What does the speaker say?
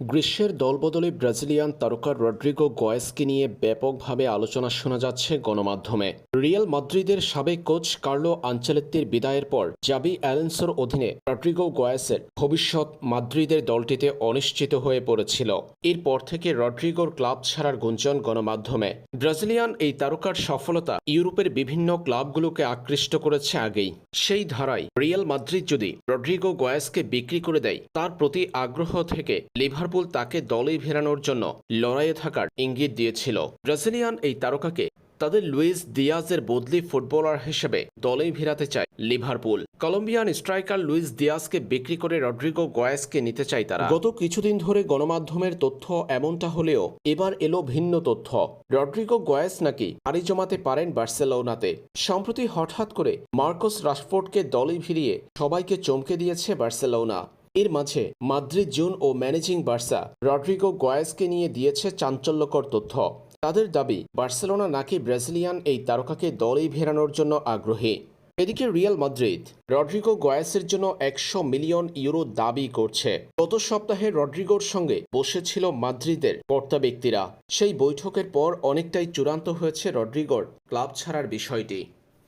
গ্রীষ্মের দলবদলে ব্রাজিলিয়ান তারকা রড্রিগো গয়েসকে নিয়ে ব্যাপকভাবে আলোচনা শোনা যাচ্ছে গণমাধ্যমে। রিয়াল মাদ্রিদের সাবেক কোচ কার্লো আঞ্চেলেত্তির বিদায়ের পর জাবি অ্যালেন্সোর অধীনে রড্রিগো গয়েসের ভবিষ্যৎ মাদ্রিদের দলটিতে অনিশ্চিত হয়ে পড়েছিল। এরপর থেকে রড্রিগোর ক্লাব ছাড়ার গুঞ্জন গণমাধ্যমে। ব্রাজিলিয়ান এই তারকার সফলতা ইউরোপের বিভিন্ন ক্লাবগুলোকে আকৃষ্ট করেছে আগেই। সেই ধারায় রিয়াল মাদ্রিদ যদি রড্রিগো গয়েসকে বিক্রি করে দেয়, তার প্রতি আগ্রহ থেকে লিভারপুল তাকে দলে ফেরানোর জন্য লড়াইয়ে থাকার ইঙ্গিত দিয়েছিল। ব্রাজিলিয়ান এই তারকাকে তাদের লুইস দিয়াজের বদলি ফুটবলার হিসেবে দলেই ফেরাতে চায় লিভারপুল। কলম্বিয়ান স্ট্রাইকার লুইস দিয়াজকে বিক্রি করে রড্রিগো গয়েসকে নিতে চায় তারা। গত কিছুদিন ধরে গণমাধ্যমের তথ্য এমনটা হলেও এবার এলো ভিন্ন তথ্য। রড্রিগো গয়েস নাকি পাড়ি জমাতে পারেন বার্সেলোনাতে। সম্প্রতি হঠাৎ করে মার্কোস রাশফোর্ডকে দলে ফিরিয়ে সবাইকে চমকে দিয়েছে বার্সেলোনা। এর মাঝে মাদ্রিদ, জুন ও ম্যানেজিং বার্সা রড্রিগো গয়েসকে নিয়ে দিয়েছে চাঞ্চল্যকর তথ্য। তাদের দাবি, বার্সেলোনা নাকি ব্রাজিলিয়ান এই তারকাকে দলেই ফেরানোর জন্য আগ্রহী। এদিকে রিয়াল মাদ্রিদ, রড্রিগো গয়েসের জন্য একশো মিলিয়ন ইউরো দাবি করছে। গত সপ্তাহে রড্রিগোর সঙ্গে বসেছিল মাদ্রিদের কর্তা ব্যক্তিরা। সেই বৈঠকের পর অনেকটাই চূড়ান্ত হয়েছে রড্রিগোর ক্লাব ছাড়ার বিষয়টি।